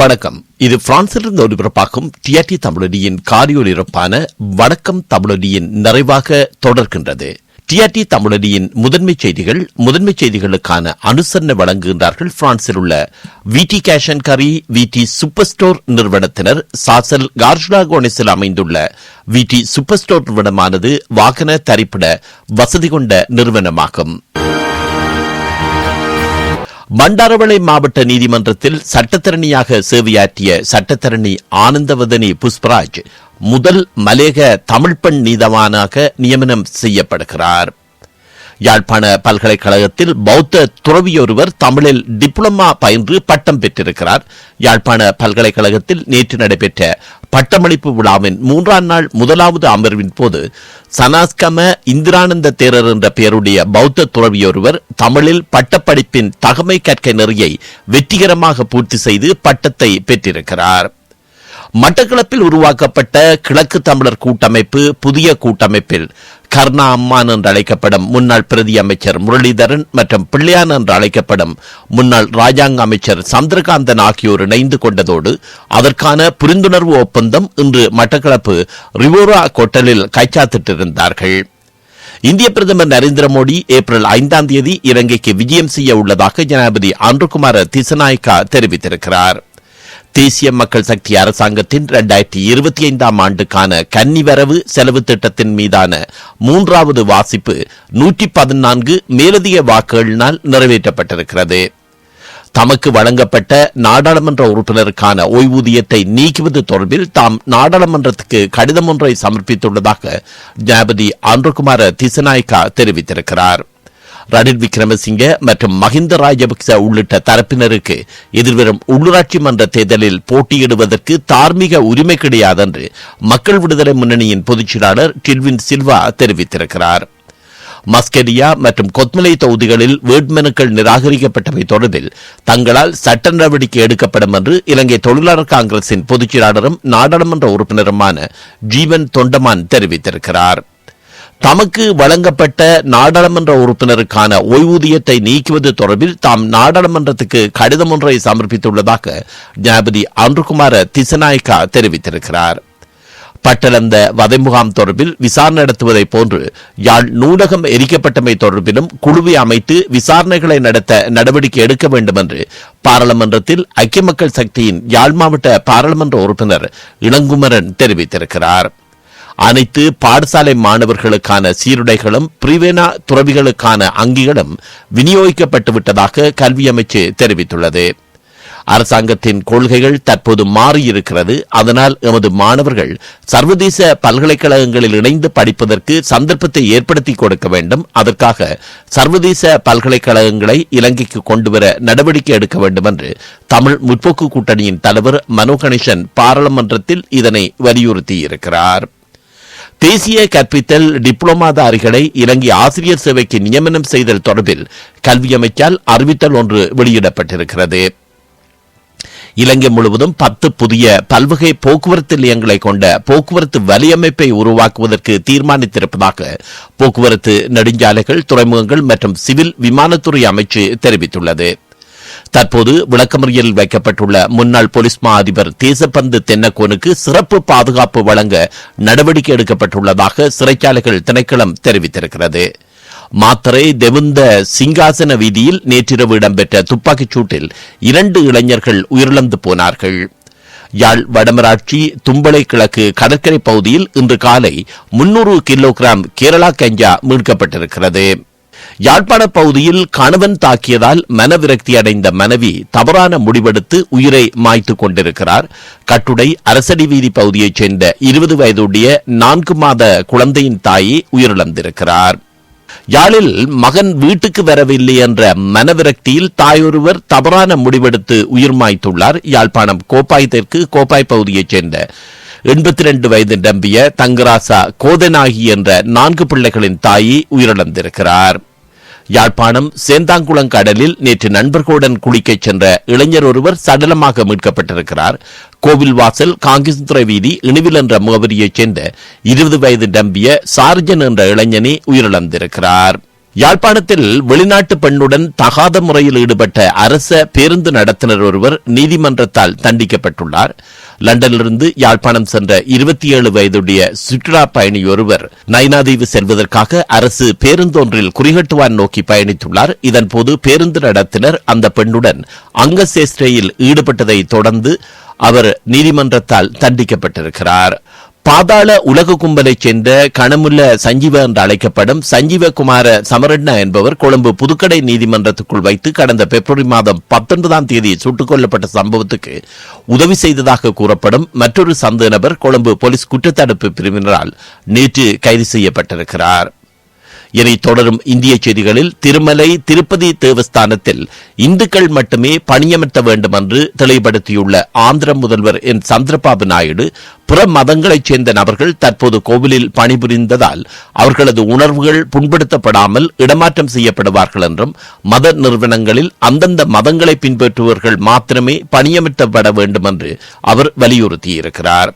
வணக்கம். இது பிரான்சிலிருந்து ஒலிபரப்பாகும் டிஆர்டி தமிழொலியின் காரியோலிருப்பான வணக்கம் தமிழொலியின் நிறைவாக தொடர்கின்றது. டிஆர்டி தமிழொலியின் முதன்மை செய்திகள் முதன்மை செய்திகளுக்கான அனுசரணை வழங்குகின்றார்கள் பிரான்சில் உள்ள விடி கேஷ் அண்ட் கரி விடி சூப்பர் ஸ்டோர் நிறுவனத்தினர். சாசல் கார்ஜுலா கோனிஸில் அமைந்துள்ள விடி சூப்பர் ஸ்டோர் நிறுவனமானது வாகன தரிப்பிட வசதி கொண்ட நிறுவனமாகும். பண்டாரவளை மாவட்ட நீதிமன்றத்தில் சட்டத்தரணியாக சேவையாற்றிய சட்டத்தரணி ஆனந்தவதனி புஷ்பராஜ் முதல் மலேக தமிழ் பெண் நீதவானாக நியமனம் செய்யப்படுகிறார். யாழ்ப்பாண பல்கலைக்கழகத்தில் பௌத்த துறவியொருவர் தமிழில் டிப்ளமா பயின்று பட்டம் பெற்றிருக்கிறார். யாழ்ப்பாண பல்கலைக்கழகத்தில் நேற்று நடைபெற்ற பட்டமளிப்பு விழாவின் மூன்றாம் நாள் முதலாவது அமர்வின் போது சனாஸ்கம இந்திரானந்த தேரர் என்ற பெயருடைய பௌத்த துறவியொருவர் தமிழில் பட்டப்படிப்பின் தகமை கற்கை நெறியை வெற்றிகரமாக பூர்த்தி செய்து பட்டத்தை பெற்றிருக்கிறார். மட்டக்களப்பில் உருவாக்கப்பட்ட கிழக்கு தமிழர் கூட்டமைப்பு புதிய கூட்டமைப்பில் கர்ணா அம்மான் என்று அழைக்கப்படும் முன்னாள் பிரதி அமைச்சர் முரளிதரன் மற்றும் பிள்ளையான் என்று அழைக்கப்படும் முன்னாள் ராஜாங்க அமைச்சர் சந்திரகாந்தன் ஆகியோர் இணைந்து கொண்டதோடு அதற்கான புரிந்துணர்வு ஒப்பந்தம் இன்று மட்டக்களப்பு ரிவோரா கொட்டலில் கைச்சாத்திட்டிருந்தார்கள். இந்திய பிரதமர் நரேந்திர மோடி ஏப்ரல் ஐந்தாம் தேதி இலங்கைக்கு விஜயம் செய்ய உள்ளதாக ஜனாதிபதி அன்ருகுமார திசநாயக்கா தெரிவித்திருக்கிறார். தேசிய மக்கள் சக்தி அரசாங்கத்தின் இரண்டாயிரத்தி இருபத்தி ஐந்தாம் ஆண்டுக்கான கன்னிவரவு செலவு திட்டத்தின் மீதான மூன்றாவது வாசிப்பு நூற்றி பதினான்கு மேலதிக வாக்குகளினால் நிறைவேற்றப்பட்டிருக்கிறது. தமக்கு வழங்கப்பட்ட நாடாளுமன்ற உறுப்பினருக்கான ஓய்வூதியத்தை நீக்குவது தொடர்பில் தாம் நாடாளுமன்றத்துக்கு கடிதம் ஒன்றை சமர்ப்பித்துள்ளதாக ஜனாபதி ஆந்திரகுமார திசநாயக்கா தெரிவித்திருக்கிறார். ரணில் விக்ரமசிங்க மற்றும் மஹிந்த ராஜபக்ச உள்ளிட்ட தரப்பினருக்கு எதிர்வரும் உள்ளூராட்சி மன்ற தேர்தலில் போட்டியிடுவதற்கு தார்மீக உரிமை கிடையாது என்று மக்கள் விடுதலை முன்னணியின் பொதுச் செயலாளர் டில்வின் சில்வா தெரிவித்திருக்கிறார். மஸ்கெடியா மற்றும் கொத்மலை தொகுதிகளில் வேட்புமனுக்கள் நிராகரிக்கப்பட்டவை தொடர்பில் தங்களால் சட்ட நடவடிக்கை எடுக்கப்படும் என்று இலங்கை தொழிலாளர் காங்கிரசின் பொதுச் செயலாளரும் நாடாளுமன்ற உறுப்பினருமான ஜீவன் தொண்டமான் தெரிவித்திருக்கிறார். தமக்கு வழங்கப்பட்ட நாடாளுமன்ற உறுப்பினருக்கான ஓய்வூதியத்தை நீக்குவது தொடர்பில் தாம் நாடாளுமன்றத்துக்கு கடிதம் ஒன்றை சமர்ப்பித்துள்ளதாக ஜனாபதி அன்றுகுமார திசநாயக்கா தெரிவித்திருக்கிறார். பட்டளந்த வதை முகாம் தொடர்பில் விசாரணை நடத்துவதைப் போன்று யாழ் நூலகம் எரிக்கப்பட்டமை தொடர்பிலும் குழுவை அமைத்து விசாரணைகளை நடத்த நடவடிக்கை எடுக்க வேண்டும் என்று பாராளுமன்றத்தில் ஐக்கிய மக்கள் சக்தியின் யாழ் மாவட்ட பாராளுமன்ற உறுப்பினர் இளங்குமரன் தெரிவித்திருக்கிறார். அனைத்து பாடசாலை மாணவர்களுக்கான சீருடைகளும் பிரிவேனா துறவிகளுக்கான அங்கிகளும் விநியோகிக்கப்பட்டு விட்டதாக கல்வி அமைச்சு தெரிவித்துள்ளது. அரசாங்கத்தின் கொள்கைகள் தற்போது மாறியிருக்கிறது. அதனால் எமது மாணவர்கள் சர்வதேச பல்கலைக்கழகங்களில் இணைந்து படிப்பதற்கு சந்தர்ப்பத்தை ஏற்படுத்தி கொடுக்க வேண்டும். அதற்காக சர்வதேச பல்கலைக்கழகங்களை இலங்கைக்கு கொண்டுவர நடவடிக்கை எடுக்க வேண்டும் என்று தமிழ் முற்போக்கு கூட்டணியின் தலைவர் மனோ கணேசன் பாராளுமன்றத்தில் இதனை வலியுறுத்தியிருக்கிறார். தேசிய கற்பித்தல் டிப்ளோமாதாரிகளை இலங்கை ஆசிரியர் சேவைக்கு நியமனம் செய்தல் தொடர்பில் கல்வி அமைச்சால் அறிவித்தல் ஒன்று வெளியிடப்பட்டிருக்கிறது. இலங்கை முழுவதும் பத்து புதிய பல்வகை போக்குவரத்து நிலையங்களை கொண்ட போக்குவரத்து வலையமைப்பை உருவாக்குவதற்கு தீர்மானித்திருப்பதாக போக்குவரத்து நெடுஞ்சாலைகள் துறைமுகங்கள் மற்றும் சிவில் விமானத்துறை அமைச்சு தெரிவித்துள்ளது. தற்போது விளக்கமறியலில் வைக்கப்பட்டுள்ள முன்னாள் போலீஸ் மா அதிபர் தேசப்பந்து தென்னக்கோனுக்கு சிறப்பு பாதுகாப்பு வழங்க நடவடிக்கை எடுக்கப்பட்டுள்ளதாக சிறைச்சாலைகள் திணைக்களம் தெரிவித்திருக்கிறது. மாத்தரை தெவுந்த சிங்காசன வீதியில் நேற்றிரவு இடம்பெற்ற துப்பாக்கிச் சூட்டில் இரண்டு இளைஞர்கள் உயிரிழந்து போனார்கள். யாழ் வடமராட்சி தும்பளை கிழக்கு கடற்கரை பகுதியில் இன்று காலை முன்னூறு கிலோகிராம் கேரளா கஞ்சா மீட்கப்பட்டிருக்கிறது. யாழ்ப்பாண பகுதியில் கணவன் தாக்கியதால் மனவிரக்தி அடைந்த மனைவி தவறான முடிவெடுத்து உயிரை மாய்த்துக் கொண்டிருக்கிறார். கட்டுடை அரசடி வீதி பகுதியைச் சேர்ந்த இருபது வயதுடைய நான்கு மாத குழந்தையின் தாயை உயிரிழந்திருக்கிறார். யாழில் மகன் வீட்டுக்கு வரவில்லை என்ற மனவிரக்தியில் தாயொருவர் தவறான முடிவெடுத்து உயிர் மாய்த்துள்ளார். யாழ்ப்பாணம் கோப்பாய் தெற்கு கோப்பாய் பகுதியைச் சேர்ந்த எண்பத்தி ரெண்டு வயது நம்பிய தங்கராசா கோதனாகி என்ற நான்கு பிள்ளைகளின் தாயை உயிரிழந்திருக்கிறார். யாழ்ப்பாணம் சேந்தாங்குளம் கடலில் நேற்று நண்பர்களுடன் குளிக்கச் சென்ற இளைஞர் ஒருவர் சடலமாக மீட்கப்பட்டிருக்கிறார். கோவில் வாசல் காங்கிரஸ்துறை வீதி இணுவில் என்ற முகவரியைச் சேர்ந்த இருபது வயது டம்பிய சார்ஜன் என்ற இளைஞனே உயிரிழந்திருக்கிறார். யாழ்ப்பாணத்தில் வெளிநாட்டு பெண்ணுடன் தகாத முறையில் ஈடுபட்ட அரச பேருந்து நடத்தினர் ஒருவர் நீதிமன்றத்தால் தண்டிக்கப்பட்டுள்ளார். லண்டனிலிருந்து யாழ்ப்பாணம் சென்ற இருபத்தி ஏழு வயதுடைய சுற்றுலா பயணி ஒருவர் நயனாதீவு செல்வதற்காக அரசு பேருந்தொன்றில் குறிகட்டுவான் நோக்கி பயணித்துள்ளார். இதன்போது பேருந்து நடத்தினர் அந்த பெண்ணுடன் அங்கசேஷ்டையில் ஈடுபட்டதை தொடர்ந்து அவர் நீதிமன்றத்தால் தண்டிக்கப்பட்டிருக்கிறார். பாதாள உலக கும்பலைச் சேர்ந்த கணமுள்ள சஞ்சீவ என்று அழைக்கப்படும் சஞ்சீவ குமார என்பவர் கொழும்பு புதுக்கடை நீதிமன்றத்துக்குள் வைத்து கடந்த பிப்ரவரி மாதம் பத்தொன்பதாம் தேதி சுட்டுக் கொல்லப்பட்ட சம்பவத்துக்கு உதவி செய்ததாக கூறப்படும் மற்றொரு சந்தேக நபர் கொழும்பு போலீஸ் குற்றத்தடுப்பு பிரிவினரால் நேற்று கைது செய்யப்பட்டிருக்கிறார். இனி தொடரும் இந்திய செய்திகளில் திருமலை திருப்பதி தேவஸ்தானத்தில் இந்துக்கள் மட்டுமே பணியமர்த்த வேண்டும் என்று தெளிவுபடுத்தியுள்ள ஆந்திர முதல்வர் என். சந்திரபாபு நாயுடு புற மதங்களைச் சேர்ந்த நபர்கள் தற்போது கோவிலில் பணிபுரிந்ததால் அவர்களது உணர்வுகள் புண்படுத்தப்படாமல் இடமாற்றம் செய்யப்படுவார்கள் என்றும் மத நிறுவனங்களில் அந்தந்த மதங்களை பின்பற்றுபவர்கள் மாத்திரமே பணியமர்த்தப்பட வேண்டும் என்று அவர் வலியுறுத்தியிருக்கிறார்.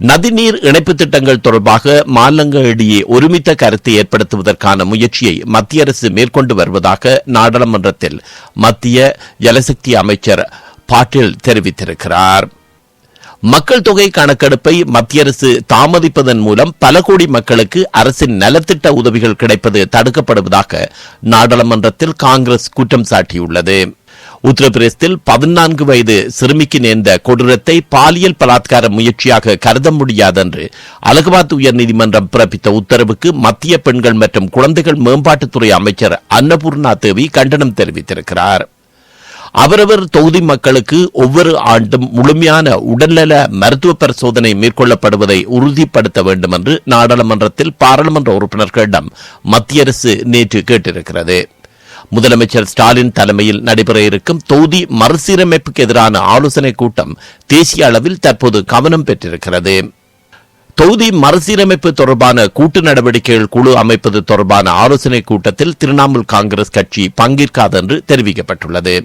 நதிநீர் இணைப்பு திட்டங்கள் தொடர்பாக மாநிலங்களிடையே ஒருமித்த கருத்தை ஏற்படுத்துவதற்கான முயற்சியை மத்திய அரசு மேற்கொண்டு வருவதாக நாடாளுமன்றத்தில் மத்திய ஜலசக்தி அமைச்சர் பாட்டீல் தெரிவித்திருக்கிறார். மக்கள் தொகை கணக்கெடுப்பை மத்திய அரசு தாமதிப்பதன் மூலம் பல கோடி மக்களுக்கு அரசின் நலத்திட்ட உதவிகள் கிடைப்பது தடுக்கப்படுவதாக நாடாளுமன்றத்தில் காங்கிரஸ் குற்றம் சாட்டியுள்ளது. உத்தரப்பிரதேசத்தில் பதினான்கு வயது சிறுமிக்கு நேர்ந்த கொடூரத்தை பாலியல் பலாத்கார முயற்சியாக கருத முடியாது என்று அலகாபாத் உயர்நீதிமன்றம் பிறப்பித்த உத்தரவுக்கு மத்திய பெண்கள் மற்றும் குழந்தைகள் மேம்பாட்டுத்துறை அமைச்சர் அன்னபூர்ணா தேவி கண்டனம் தெரிவித்திருக்கிறார். அவரவர் தொகுதி மக்களுக்கு ஒவ்வொரு ஆண்டும் முழுமையான உடல்நல மருத்துவ பரிசோதனை மேற்கொள்ளப்படுவதை உறுதிப்படுத்த வேண்டும் என்று நாடாளுமன்றத்தில் பாராளுமன்ற உறுப்பினர்களிடம் மத்திய அரசு நேற்று கேட்டிருக்கிறது. முதலமைச்சர் ஸ்டாலின் தலைமையில் நடைபெற இருக்கும் தொகுதி மறுசீரமைப்புக்கு எதிரான ஆலோசனைக் கூட்டம் தேசிய அளவில் தற்போது கவனம் பெற்றிருக்கிறது. தொகுதி மறுசீரமைப்பு தொடர்பான கூட்டு நடவடிக்கைகள் குழு அமைப்பது தொடர்பான ஆலோசனைக் கூட்டத்தில் திரிணாமுல் காங்கிரஸ் கட்சி பங்கேற்காது என்று தெரிவிக்கப்பட்டுள்ளது.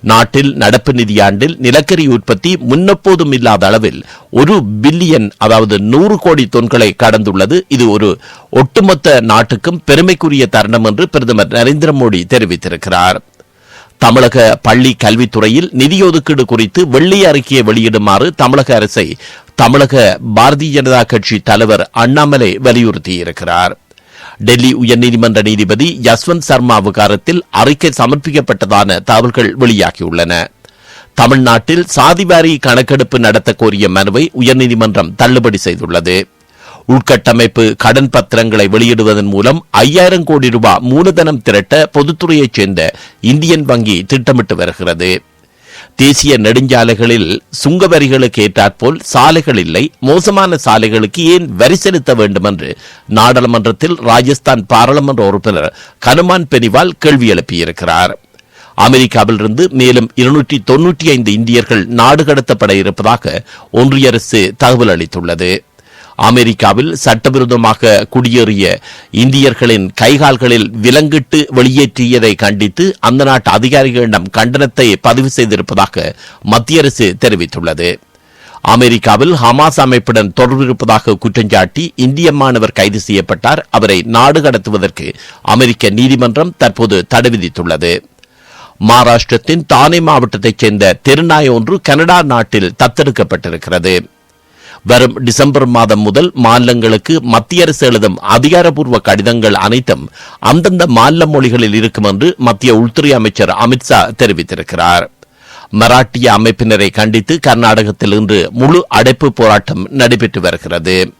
நாட்டில் நடப்பு நிதியாண்டில் நிலக்கரி உற்பத்தி முன்னெப்போதும் இல்லாத அளவில் ஒரு பில்லியன் அதாவது நூறு கோடி தொன்களை கடந்துள்ளது. இது ஒரு ஒட்டுமொத்த நாட்டுக்கும் பெருமைக்குரிய தருணம் என்று பிரதமர் நரேந்திர மோடி தெரிவித்திருக்கிறார். தமிழக பள்ளி கல்வித்துறையில் நிதி ஒதுக்கீடு குறித்து வெள்ளி அறிக்கையை வெளியிடுமாறு தமிழக அரசை தமிழக பாரதிய ஜனதா கட்சி தலைவர் அண்ணாமலை வலியுறுத்தியிருக்கிறார். டெல்லி உயர்நீதிமன்ற நீதிபதி யஸ்வந்த் சர்மா விகாரத்தில் அறிக்கை சமர்ப்பிக்கப்பட்டதான தகவல்கள் வெளியாகியுள்ளன. தமிழ்நாட்டில் சாதிவாரி கணக்கெடுப்பு நடத்த கோரிய மனுவை உயர்நீதிமன்றம் தள்ளுபடி செய்துள்ளது. உள்கட்டமைப்பு கடன் பத்திரங்களை வெளியிடுவதன் மூலம் ஐயாயிரம் கோடி ரூபாய் மூலதனம் திரட்ட பொதுத்துறையைச் சேர்ந்த இந்தியன் வங்கி திட்டமிட்டு வருகிறது. தேசிய நெடுஞ்சாலைகளில் சுங்க வரிகளுக்கு ஏற்றாற்போல் சாலைகள் இல்லை மோசமான சாலைகளுக்கு ஏன் வரி செலுத்த வேண்டும் என்று நாடாளுமன்றத்தில் ராஜஸ்தான் பாராளுமன்ற உறுப்பினர் கனுமான் பெனிவால் கேள்வி எழுப்பியிருக்கிறார். அமெரிக்காவிலிருந்து மேலும் இருநூற்றி தொன்னூற்றி ஐந்து இந்தியர்கள் நாடு கடத்தப்பட இருப்பதாக ஒன்றிய அரசு தகவல் அளித்துள்ளது. அமெரிக்காவில் சட்டவிரோதமாக குடியேறிய இந்தியர்களின் கைகால்களில் விலங்கிட்டு வெளியேற்றியதை கண்டித்து அந்த நாட்டு அதிகாரிகளிடம் கண்டனத்தை பதிவு செய்திருப்பதாக மத்திய அரசு தெரிவித்துள்ளது. அமெரிக்காவில் ஹமாஸ் அமைப்புடன் தொடர்பு இருப்பதாக குற்றஞ்சாட்டி இந்திய மாணவர் கைது செய்யப்பட்டார். அவரை நாடு கடத்துவதற்கு அமெரிக்க நீதிமன்றம் தற்போது தடை விதித்துள்ளது. மகாராஷ்டிரத்தின் தானே மாவட்டத்தைச் சேர்ந்த தெருநாய் ஒன்று கனடா நாட்டில் தத்தெடுக்கப்பட்டிருக்கிறது. வரும் டிசம்பர் மாதம் முதல் மாநிலங்களுக்கு மத்திய அரசு எழுதும் அதிகாரப்பூர்வ கடிதங்கள் அனைத்தும் அந்தந்த மாநில மொழிகளில் இருக்கும் என்று மத்திய உள்துறை அமைச்சர் அமித்ஷா தெரிவித்திருக்கிறார். மராட்டிய அமைப்பினரை கண்டித்து கர்நாடகத்தில் இன்று முழு அடைப்பு போராட்டம் நடைபெற்று வருகிறது.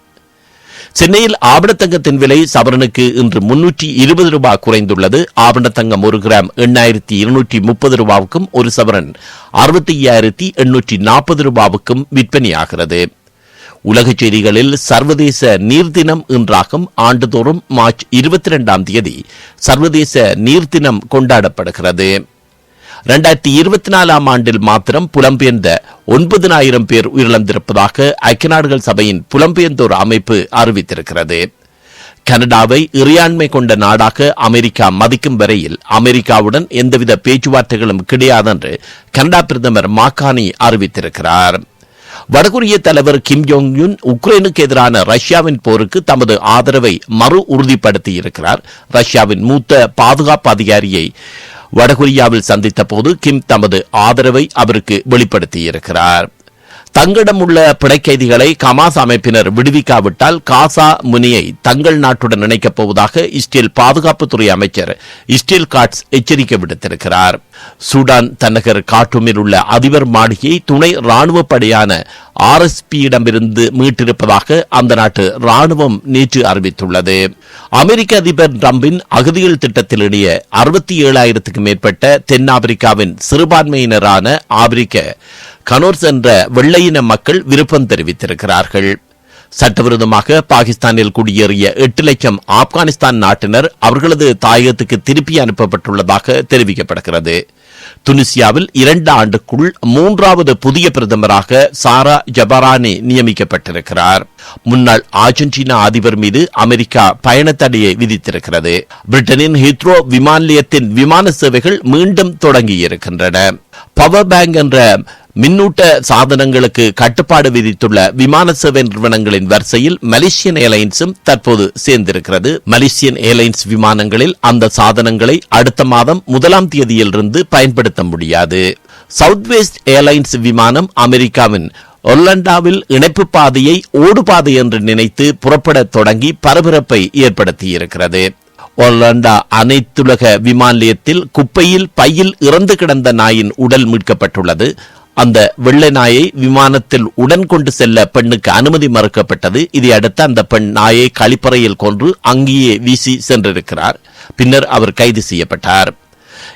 சென்னையில் ஆபணத்தங்கத்தின் விலை சவரனுக்கு இன்று முன்னூற்றி இருபது ரூபாய் குறைந்துள்ளது. ஆபணத்தங்கம் ஒரு கிராம் எண்ணாயிரத்தி இருநூற்றி முப்பது ரூபாவுக்கும் ஒரு சவரன் அறுபத்தி ஐயாயிரத்தி எண்ணூற்றி நாற்பது ரூபாவுக்கும் விற்பனையாகிறது. உலகச் செய்திகளில் சர்வதேச நீர் தினம் இன்றாகும் ஆண்டுதோறும் மார்ச் இருபத்தி ரெண்டாம் தேதி சர்வதேச நீர் தினம் கொண்டாடப்படுகிறது. இரண்டாயிரத்தி இருபத்தி நாலாம் ஆண்டில் மாத்திரம் புலம்பெயர்ந்த ஒன்பதினாயிரம் பேர் உயிரிழந்திருப்பதாக ஐக்கிய நாடுகள் சபையின் புலம்பெயர்ந்தோர் அமைப்பு அறிவித்திருக்கிறது. கனடாவை இறையாண்மை கொண்ட நாடாக அமெரிக்கா மதிக்கும் வரையில் அமெரிக்காவுடன் எந்தவித பேச்சுவார்த்தைகளும் கிடையாது என்று கனடா பிரதமர் மாக்கானி அறிவித்திருக்கிறார். வடகொரிய தலைவர் கிம் ஜோங் யுன் உக்ரைனுக்கு எதிரான ரஷ்யாவின் போருக்கு தமது ஆதரவை மறு உறுதிப்படுத்தி இருக்கிறார் ரஷ்யாவின் மூத்த பாதுகாப்பு அதிகாரியை வடகொரியாவில் சந்தித்த போது கிம் தமது ஆதரவை அவருக்கு வெளிப்படுத்தியிருக்கிறார். தங்களிடம் உள்ள பிணைக்கைதிகளை கமாஸ் அமைப்பினர் விடுவிக்காவிட்டால் காசா முனியை தங்கள் நாட்டுடன் இணைக்கப் போவதாக இஸ்ரேல் பாதுகாப்புத்துறை அமைச்சர் இஸ்ரேல் காட்ஸ் எச்சரிக்கை விடுத்திருக்கிறார். சூடான் தன்னகர் காட்டுமில் உள்ள அதிபர் மாளிகையை துணை ராணுவ படையான ஆர்எஸ்பியிடமிருந்து மீட்டிருப்பதாக அந்த நாட்டு ராணுவம் நேற்று அறிவித்துள்ளது. அமெரிக்க அதிபர் டிரம்பின் அகதிகள் திட்டத்திலேயே அறுபத்தி ஏழாயிரத்துக்கும் மேற்பட்ட தென்னாப்பிரிக்காவின் சிறுபான்மையினரான ஆப்பிரிக்க கனோர்ஸ் என்ற வெள்ளையின மக்கள் விருப்பம் தெரிவித்திருக்கிறார்கள். சட்டவிரோதமாக பாகிஸ்தானில் குடியேறிய எட்டு லட்சம் ஆப்கானிஸ்தான் நாட்டினர் அவர்களது தாயகத்துக்கு திருப்பி அனுப்பப்பட்டுள்ளதாக தெரிவிக்கப்படுகிறது. துனிசியாவில் இரண்டு ஆண்டுக்குள் மூன்றாவது புதிய பிரதமராக சாரா ஜபரானி நியமிக்கப்பட்டிருக்கிறார். முன்னாள் அர்ஜென்டினா அதிபர் மீது அமெரிக்கா பயணத்தடையை விதித்திருக்கிறது. பிரிட்டனின் ஹித்ரோ விமான நிலையத்தின் விமான சேவைகள் மீண்டும் தொடங்கியிருக்கின்றன. பவர் பேங்க் என்ற மின்னூட்ட சாதனங்களுக்கு கட்டுப்பாடு விதித்துள்ள விமான சேவை நிறுவனங்களின் வரிசையில் மலேசியன் ஏர்லைன்ஸும் தற்போது சேர்ந்திருக்கிறது. மலேசியன் ஏர்லைன்ஸ் விமானங்களில் அந்த சாதனங்களை அடுத்த மாதம் முதலாம் தேதியிலிருந்து பயன்படுத்த முடியாது. சவுத் வெஸ்ட் ஏர்லைன்ஸ் விமானம் அமெரிக்காவின் ஒர்லண்டாவில் இணைப்பு பாதையை ஓடுபாதை என்று நினைத்து புறப்பட தொடங்கி பரபரப்பை ஏற்படுத்தியிருக்கிறது. ஒர்லாண்டா அனைத்துலக விமான நிலையத்தில் குப்பையில் பையில் இறந்து கிடந்த நாயின் உடல் மீட்கப்பட்டுள்ளது. அந்த வெள்ளை நாயை விமானத்தில் உடன் கொண்டு செல்ல பெண்ணுக்கு அனுமதி மறுக்கப்பட்டது. இதையடுத்து அந்த பெண் நாயை கழிப்பறையில் கொன்று அங்கேயே வீசி சென்றிருக்கிறார். பின்னர் அவர் கைது செய்யப்பட்டார்.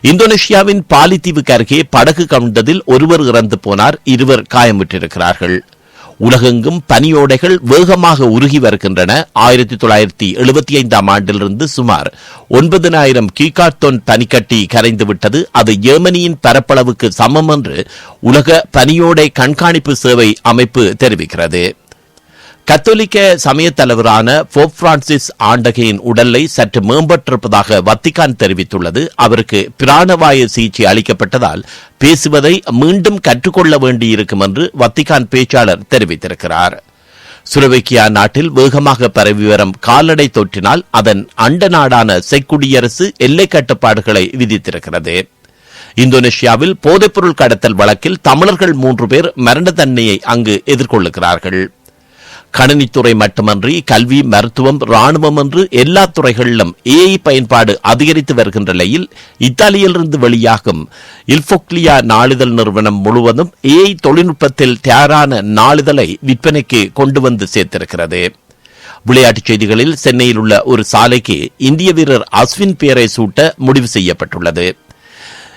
இந்தோனேஷியாவின் பாலித்தீவுக்கு அருகே படகு கவிழ்ந்ததில் ஒருவர் இறந்து போனார். இருவர் காயமுற்றிருக்கிறார்கள். உலகெங்கும் பனியோடைகள் வேகமாக உருகி வருகின்றன. ஆயிரத்தி தொள்ளாயிரத்தி எழுபத்தி ஐந்தாம் ஆண்டிலிருந்து சுமார் ஒன்பதனாயிரம் கீகார்த்தோன் பனிக்கட்டி கரைந்துவிட்டது அது ஜெர்மனியின் பரப்பளவுக்கு சமம் என்று உலக பனியோடை கண்காணிப்பு சேவை அமைப்பு தெரிவிக்கிறது. கத்தோலிக்க சமய தலைவரான போப் பிரான்சிஸ் ஆண்டகையின் உடலை சற்று மேம்பட்டிருப்பதாக வத்திகான் தெரிவித்துள்ளது. அவருக்கு பிராணவாயு சிகிச்சை அளிக்கப்பட்டதால் பேசுவதை மீண்டும் கற்றுக்கொள்ள வேண்டியிருக்கும் என்று வத்திகான் பேச்சாளர் தெரிவித்திருக்கிறார். சுலோவேக்கியா நாட்டில் வேகமாக பரவி வரும் கால்நடை தொற்றினால் அதன் அண்ட நாடான செக்குடியரசு எல்லை கட்டுப்பாடுகளை விதித்திருக்கிறது. இந்தோனேஷியாவில் போதைப்பொருள் கடத்தல் வழக்கில் தமிழர்கள் மூன்று பேர் மரண தண்டனையை அங்கு எதிர்கொள்ளுகிறார்கள். கணினித்துறை மட்டுமன்றி கல்வி மருத்துவம் ராணுவம் என்று எல்லா துறைகளிலும் ஏஐ பயன்பாடு அதிகரித்து வருகின்ற நிலையில் இத்தாலியிலிருந்து வெளியாகும் இல்போக்லியா நாளிதழ் நிறுவனம் முழுவதும் ஏஐ தொழில்நுட்பத்தில் தயாரான நாளிதழை விற்பனைக்கு கொண்டு வந்து சேர்த்திருக்கிறது. விளையாட்டுச் செய்திகளில் சென்னையில் உள்ள ஒரு சாலைக்கு இந்திய வீரர் அஸ்வின் பெயரை சூட்ட முடிவு செய்யப்பட்டுள்ளது.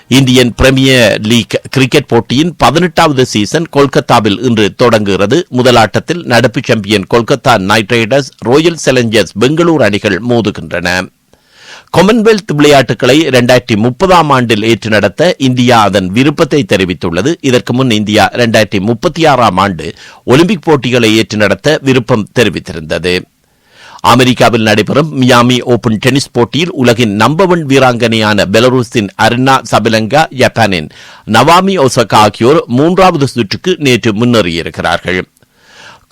இந்தியன் பிரீமியர் லீக் கிரிக்கெட் போட்டியின் பதினெட்டாவது சீசன் கொல்கத்தாவில் இன்று தொடங்குகிறது. முதல் ஆட்டத்தில் நடப்பு champion Kolkata Knight Riders Royal Challengers Bengaluru அணிகள் மோதுகின்றன. காமன்வெல்த் விளையாட்டுகளை இரண்டாயிரத்தி முப்பதாம் ஆண்டில் ஏற்று நடத்த இந்தியா அதன் விருப்பத்தை தெரிவித்துள்ளது. இதற்கு முன் இந்தியா இரண்டாயிரத்தி முப்பத்தி ஆறாம் ஆண்டு ஒலிம்பிக் போட்டிகளை ஏற்று நடத்த விருப்பம் தெரிவித்திருந்தது. அமெரிக்காவில் நடைபெறும் மியாமி ஓபன் டென்னிஸ் போட்டியில் உலகின் நம்பர் ஒன் வீராங்கனையான பெலரூஸின் அரினா சபிலங்கா ஜப்பானின் நவாமி ஒசகா ஆகியோர் மூன்றாவது சுற்றுக்கு நேற்று முன்னேறியிருக்கிறார்கள்.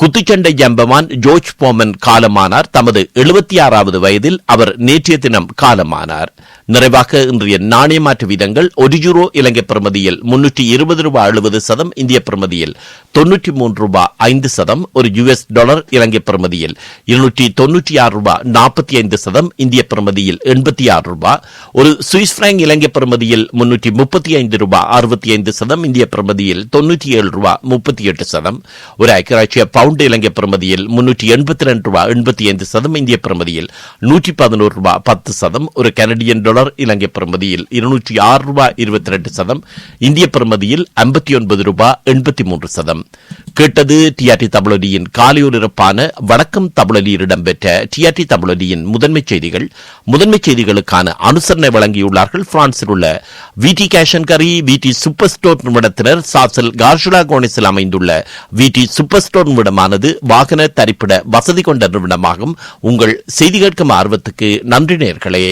குத்துச்சண்டை ஜம்பவான் ஜோர்ஜ் போமன் காலமானார். தமது எழுபத்தி ஆறாவது வயதில் அவர் நேற்றைய தினம் காலமானார். நிறைவாக இன்றைய நாணய மாற்று வீதங்கள் ஒரு யூரோ இலங்கை பிரமதியில் முன்னூற்றி இருபது ரூபாய் எழுபது சதம் இந்திய பிரமதியில் தொன்னூற்றி மூன்று ரூபாய் ஐந்து சதம் ஒரு யுஎஸ் டாலர் இலங்கை பிரமதியில் இருநூற்றி தொன்னூற்றி ஆறு ரூபாய் நாற்பத்தி ஐந்து சதம் இந்திய பிரமதியில் எண்பத்தி ஆறு ரூபாய் ஒரு சுவிஸ் பிராங்க் இலங்கை பிரமதியில் முன்னூற்றி முப்பத்தி ஐந்து ரூபாய் அறுபத்தி ஐந்து சதம் இந்திய பிரமதியில் தொன்னூற்றி ஏழு ரூபாய் முப்பத்தி எட்டு சதம் ஒரு ஐக்கியராட்சிய பவுண்ட் இலங்கை பிரமதியில் முன்னூற்றி எண்பத்தி ரெண்டு ரூபாய் எண்பத்தி ஐந்து சதம் இந்திய பிரமதியில் நூற்றி பதினோரு ரூபாய் பத்து சதம் ஒரு கனடியன் டாலர் டாலர் இலங்கை பெறுமதியில் இருநூற்றி ஆறு ரூபாய் இருபத்தி ரெண்டு சதம் இந்திய பெறுமதியில் ஐம்பத்தி ஒன்பது ரூபாய் எண்பத்தி மூன்று சதம். கேட்டது டிஆர்டி தமிழொலியின் காலையொலிரப்பான வணக்கம் தமிழொலியில் இடம்பெற்ற டிஆர்டி தமிழொலியின் முதன்மை செய்திகள். முதன்மை செய்திகளுக்கான அனுசரணை வழங்கியுள்ளார்கள். பிரான்சில் உள்ள விடி கேஷன் கரி விடி சூப்பர் ஸ்டோர் நிறுவனத்தினர் சாசல் கார்ஷுலா கோனிஸில் அமைந்துள்ள விடி சூப்பர் ஸ்டோர் நிறுவனமானது வாகன தரிப்பிட வசதி கொண்ட நிறுவனமாகும். உங்கள் செய்தி கேட்கும் ஆர்வத்துக்கு நன்றி நேர்களே.